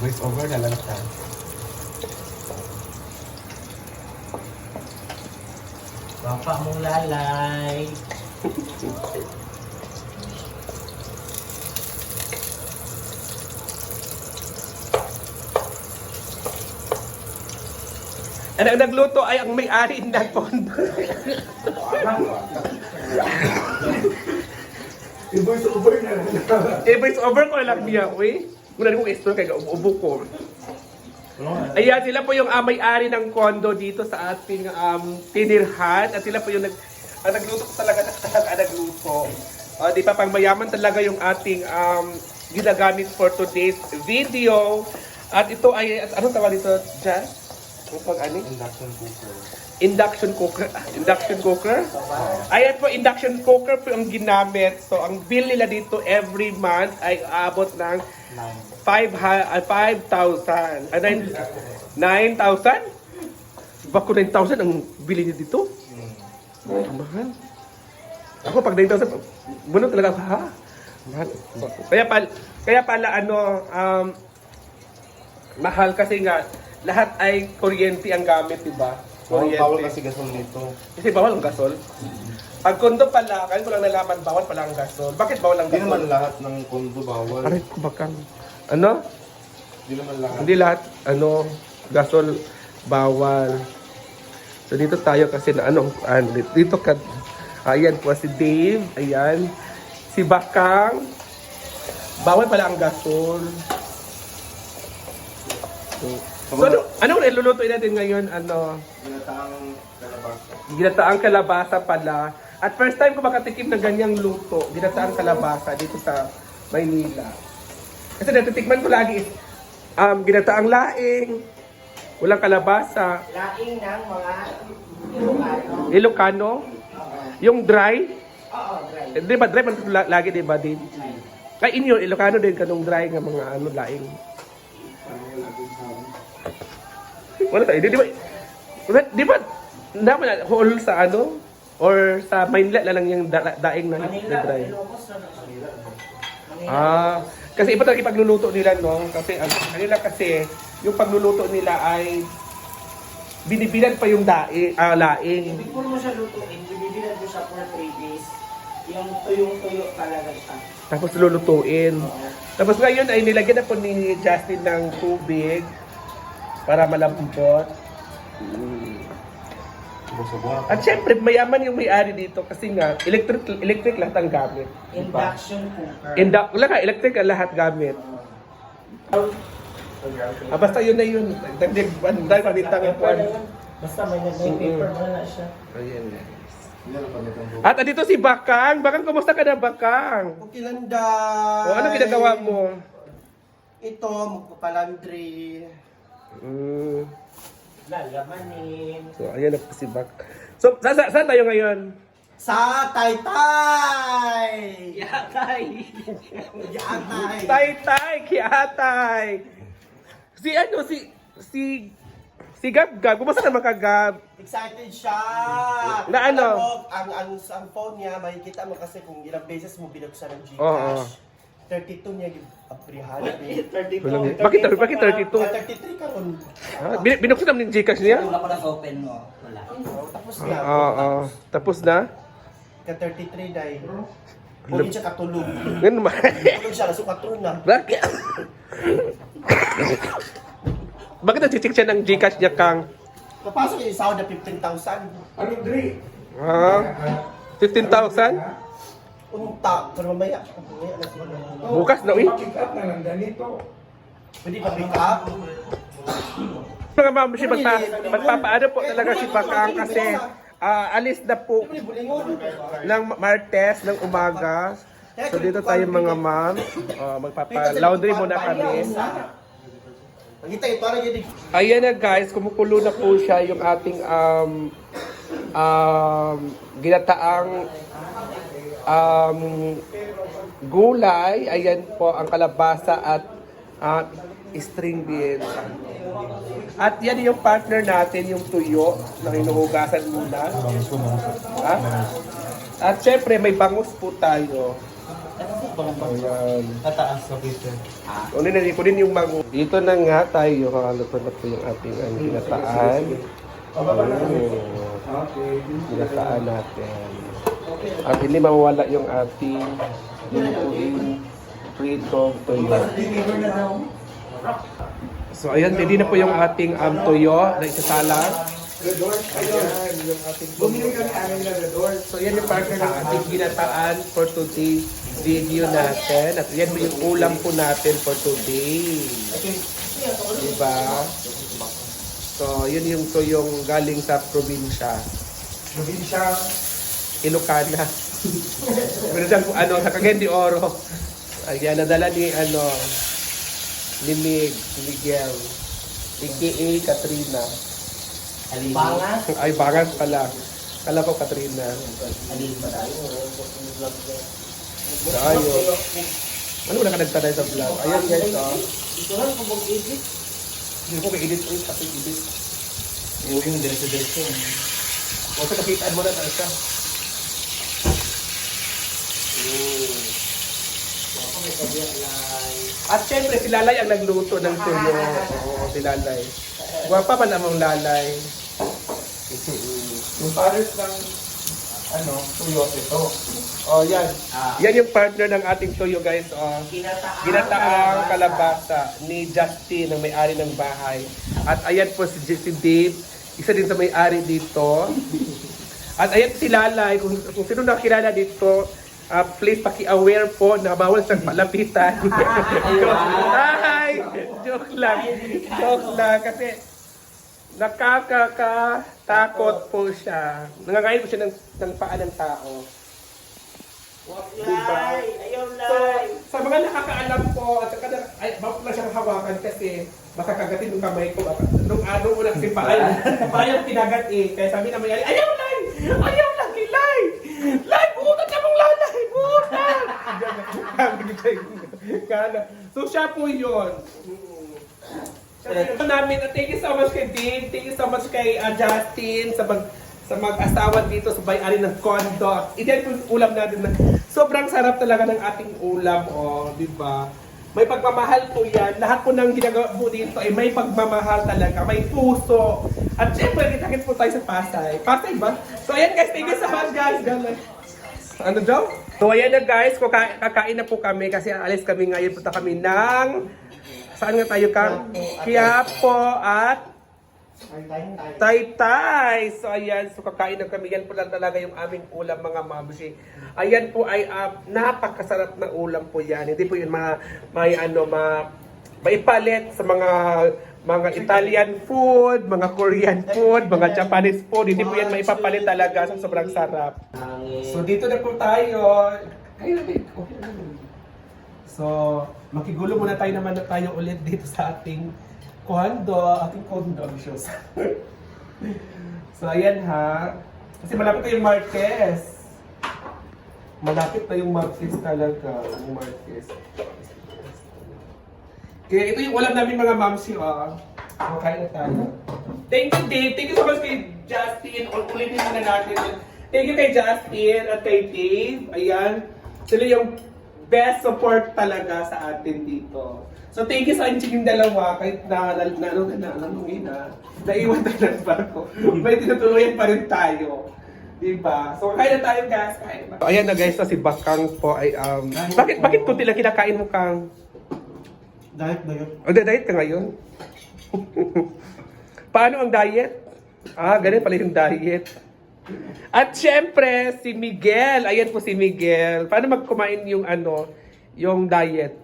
Voice over na lang siya. Papa mong lalay. Ang ang nagluto ay ang may-ari ng pondo. I-voice over na lang. eh, voice over ko lang niya, uy. Muna kong extra kaya ubo ko. Ayan, sila po yung ah, may-ari ng kondo dito sa ating um, tinirhan. At sila po yung nag, ang nagluto talaga talaga ang nagluto. Ah, di pa pang mayaman talaga yung ating um, ginagamit for today's video. At ito ay, at anong tawag dito, Jan? Ang pag ano? Induction cooker. Induction cooker. Induction cooker? Ayan po, induction cooker po ang ginamit. So, ang bill nila dito every month ay aabot ng Nine. 5 ha- ah, 5,000. Ah, nine- 9,000? Bako 9,000 ang bili niyo dito? Ang. Ako pag 9,000, buno talaga ha? Kaya pala, kaya pala ano, um, mahal kasi nga, lahat ay kuryente ang gamit, di ba? Bawal, Kuryente. bawal kasi gasol nito. Kasi bawal ang gasol. Pag kondo pala, kaya ko lang nalaman, bawal pala ang gasol. Bakit bawal ang Hindi naman gasol? lahat ng kondo bawal. Aray ko bakang. Ano? Hindi naman lahat. Hindi lahat, ano, gasol, bawal. So dito tayo kasi na ano, ano dito ka, ayan po si Dave, ayan. Si Bakang, bawal pala ang gasol. So, so ano, anong ilulutuin natin ngayon, ano, Ginataang kalabas. ginataang kalabasa pala. At first time ko makatikim ng ganyang luto, ginataang kalabasa dito sa Maynila. Kasi natitikman ko lagi is um, ginataang laing, walang kalabasa, Laing ng mga Ilocano. Ilocano, yung dry, Oo, dry. di ba dry lagi di ba din? Kay inyo, Ilocano din kanong dry nga mga ano laing. Wala tayo, di di ba? Di ba? Naman whole sa ano? Or sa Maynila na lang yung da- daing na, na Manila, dry? Ilocos na Manila. Manila. Ah, kasi iba talaga yung pagluluto nila, no? Kasi ang kanila kasi, yung pagluluto nila ay binibilan pa yung daing, ah, laing. Before mo siya lutuin, binibilan mo siya for 3 days. Yung tuyong-tuyo talaga siya. Tapos lulutuin. Tapos ngayon ay nilagyan na po ni Justin ng tubig para malambot. Mm. Buso-buha. At syempre, mayaman yung may-ari dito kasi nga, electric electric lahat ang gamit. Induction cooker. Inda, wala ka, electric ang lahat gamit. Ah, basta yun na yun. Dagdag, dahil Paper na yun. Basta may nag may Mm-mm. paper mo na siya. Ayan. At andito si Bakang. Bakang, kumusta ka na Bakang? Okay lang day. O ano ginagawa mo? Ito, magpapalandry. Mm. Lalamanin. So, ayan na po si Bak. So, sa, sa, saan tayo ngayon? Sa Taytay! Yatay! Yatay! Tay-tay, kiatay. Si ano, si, si, si Gab Gab. Kumusta naman ka Gab? Excited siya! Na ano? Alam mo, ang, ang, ang phone niya, makikita mo kasi kung ilang beses mo binuksan ng Gcash. Oo. 32 niya yung aprihan. 32. Walang- Bakit, bakit 32? 33 ka ron. Ha? Bin, binuksan naman yung Gcash niya? Wala pa na open mo. Wala. Tapos Oo, na. oo. Tapos na? Ka 33 day. Hindi siya katulog. Ganun naman. Tulog siya, nasukatron na. Bakit? Bakit nag-check siya ng Gcash niya, Kang? Kapasok yung sahod na 15,000. Ano, Dre? Ha? 15,000? Unta. Pero mamaya. Mamaya na sila. Bukas na, uy. Pick up na lang ganito. Pwede pa pick up. Mga ma'am, si magpa, magpapaano po talaga si Bakang kasi ah, alis na po ng Martes ng umaga. So dito tayo mga ma'am. Uh, magpapa-laundry muna kami. Yun. Ayan na guys, kumukulo na po siya yung ating um, um, ginataang um, gulay. Ayan po ang kalabasa at uh, string beans. At yan yung partner natin, yung tuyo na hinuhugasan muna. Ha? At syempre, may bangus po tayo. Ayan. Tataas sa Peter. Kunin na, kunin yung mango. Dito na nga tayo, kakaluto na po yung ating ang ginataan. Oh, ginataan natin. At hindi mawawala yung ating lutuin prito toyo. So ayan, ready na po yung ating um, toyo na isasalang. Ayan, yung ating Bumili kami amin na redor. So yan yung partner ng ating ginataan for today's video natin. At yan yung ulam po natin for today. Diba? So yun yung tuyong galing sa probinsya. Probinsya. Ilocana. Dyan po, ano, sa Cagayan de Oro. Ayan, nadala ni, ano, ni Mig, ni Miguel. AKA Katrina. Bangas. Ay, bangan pala. Kala ko Katrina. Tayo. Ano wala ka nagtanay sa vlog? Ayan guys, oh. Ito lang kung mag-edit. Hindi ko may-edit. Uy, kapag edit. Yung yung diretso-diretso. O sa kapitaan mo na tayo. Mm. At syempre, si Lalay ang nagluto ng tuyo. Oo, si Lalay. Guwapa pa namang Lalay. Yung pares ng ano, tuyo ito. Oh, yan. Ah. Yan yung partner ng ating tuyo, guys. Oh. Ginataang, Ginataang kalabasa ni Justin, ang may-ari ng bahay. At ayan po si, si Dave, isa din sa may-ari dito. At ayan si Lalay, kung, kung sino nakilala dito, ah, please paki-aware po na bawal siyang malapitan. Ay! Joke lang. Joke lang. Kasi nakakakatakot po siya. Nangangayit po siya ng, ng paa ng tao. Ayaw, So, sa mga nakakaalam po, at saka na, ay, bawal na siyang hawakan kasi baka kagatin yung kamay ko. Baka, nung ano ko lang si Paay, Paay kinagat eh. Kaya sabi na may ayaw Lay! Ayaw lang kay Lay! Lay, buutan ka mong lalay! Buutan! Sabi ko kay Kana. So siya po yun. Siya po namin. Thank you so much kay Dave. Thank you so much kay uh, Justin sa mag sa mag-asawa dito sa bay-ari ng condo. Ito yung ulam natin na sobrang sarap talaga ng ating ulam, oh, di ba? May pagmamahal po yan. Lahat po ng ginagawa po dito ay may pagmamahal talaga, may puso. At syempre, kitakit po tayo sa Pasay. Pasay ba? So ayan guys, thank you so much guys. Ano daw? So ayan na guys, kuka- kakain na po kami kasi alis kami ngayon. Punta kami ng... Saan nga tayo kang? Quiapo at Taytay. So ayan, so kakain na kami. Yan po lang talaga yung aming ulam mga mabushi. Ayan po ay ah, napakasarap na ulam po yan. Hindi po yun mga may ano ma maipalit sa mga mga Italian food, mga Korean food, mga Japanese food. Hindi po yan maipapalit talaga sa sobrang sarap. So dito na po tayo. Na dito. So, makigulo muna tayo naman na tayo ulit dito sa ating kondo, ating condo shows. so, ayan ha. Kasi malapit na yung Marquez. Malapit na yung Marquez talaga. Yung Marquez. Kaya ito yung ulam namin mga mamsi, ah. So, kain na tayo. Thank you, Dave. Thank you so much kay Justin. Ul- Ulitin na natin. Thank you kay Justin at kay Dave. Ayan. Sila yung best support talaga sa atin dito. So thank you sa inyo yung dalawa kahit na na na ano na nanungin na naiwan tayo ng barko. May tinutuluyan pa rin tayo. Diba? So kain na tayo guys. Kain na. Ayan na guys, na si Bakang po ay um bakit bakit kunti lang kinakain mo kang Diet ba yun? o, diet ka ngayon? Paano ang diet? Ah, ganun pala yung diet. At syempre, si Miguel. Ayan po si Miguel. Paano magkumain yung ano, yung diet?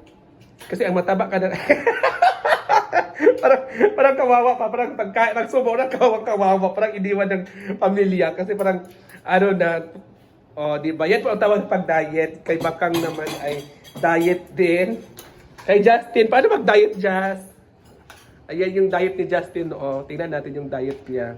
Kasi ang mataba ka na. parang, parang kawawa pa. Parang pagka, nagsubo na kawawa kawawa. Parang iniwan ng pamilya. Kasi parang, ano na, oh, di ba? Yan po ang tawag pag diet. Kay Bakang naman ay diet din. Kay Justin, paano mag-diet, Jazz? Ayan yung diet ni Justin, oh. Tingnan natin yung diet niya.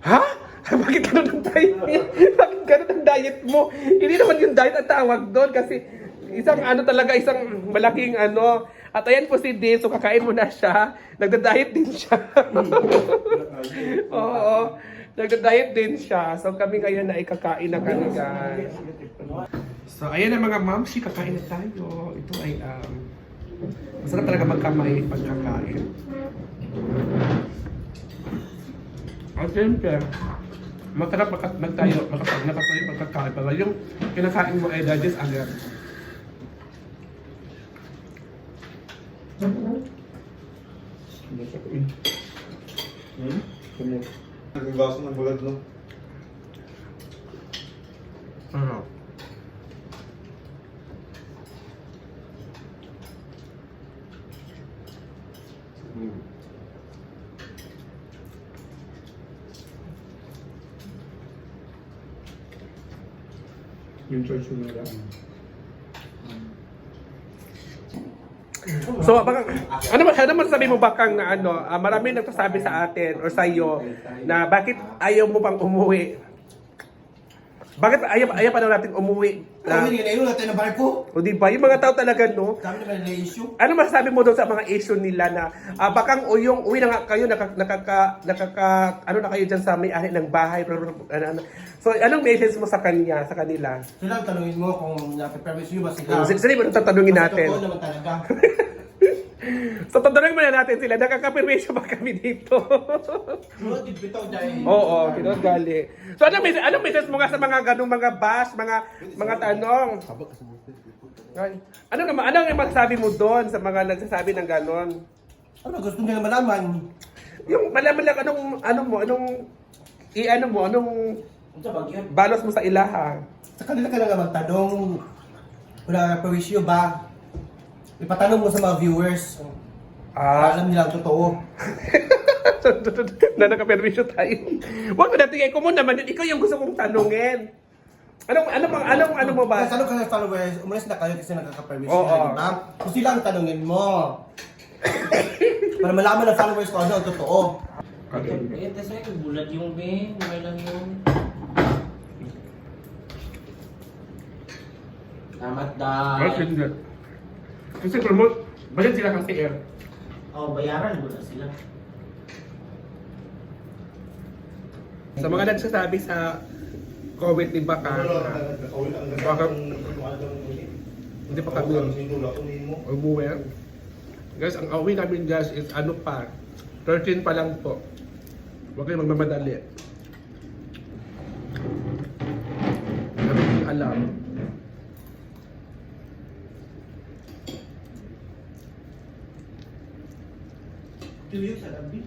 Ha? Bakit ganun ang diet niya? Bakit ganun ang diet mo? Hindi naman yung diet ang tawag doon kasi isang ano talaga, isang malaking ano. At ayan po si Dave, so kakain mo na siya. Nagda-diet din siya. Oo. Nagda-diet din siya. So kami ngayon na ikakain na kami guys. So, ayan ang mga mamshi, kakain na tayo. Ito ay, um, masarap talaga magkamay pagkakain. At siyempre, masarap magka- magtayo, magkapag nakatayo pagkakain. Pero yung kinakain mo ay digest agad. Hmm? Nagbabaso ng bulag, no? Yung choice mo na lang. So, baka, ano ba, ano masasabi mo bakang na ano, ah, marami nagsasabi sa atin or sa iyo na bakit ayaw mo pang umuwi? Bakit ayaw, ayaw pa daw natin umuwi? Na, Kami nila natin ng barko. o di ba? Yung mga tao talaga, no? Kami naman nila issue. Ano masasabi mo doon sa mga issue nila na ah, bakang o yung uwi na nga kayo, nakaka, nakaka, nakaka, ano na kayo dyan sa may-ari ng bahay, blah, ano, ano. So, anong message mo sa kanya, sa kanila? Sila ang tanungin mo kung napipermis nyo ba sila. Sige, ano tatanungin Kasi natin? totoo naman talaga. So, tatanungin muna natin sila, nakaka-permission ba kami dito? Sunod, bitaw dahil. Oo, kinod gali. So, anong message, anong message mo nga sa mga ganong mga bash, mga, mga tanong? Ay, ano naman, ano ang masasabi mo doon sa mga nagsasabi ng ganon? Ano gusto nila malaman? Yung malaman lang anong, ano mo, anong, i-ano mo, anong Ito ba yun? balos mo sa ilaha? Sa kanila ka na nga magtanong. Kung napipermis nyo ba? Ipatanong mo sa mga viewers. Ah, alam nila ang totoo. na naka-permission tayo. Huwag mo natin, ikaw mo naman, ikaw yung gusto kong tanungin. Anong, ano bang, anong, ano mo ba? Kasi tanong ka sa followers, umalis na kayo kasi nakaka-permis Oo. na, di ba? Kung sila ang tanungin mo. Para malaman ng followers ko ano ang totoo. Eh, tas may bulat yung be. May lang yun. Tamat Bakit dahil. hindi? Kasi promote, bayan sila kasi air. Oh, bayaran mo na sila. Sa mga nagsasabi sa comment ni Baka, baka hindi pa kami umuwi. Guys, ang awi namin guys is ano pa, 13 pa lang po. Huwag kayong magmamadali. Kami hindi alam. Tuyo sa gabi.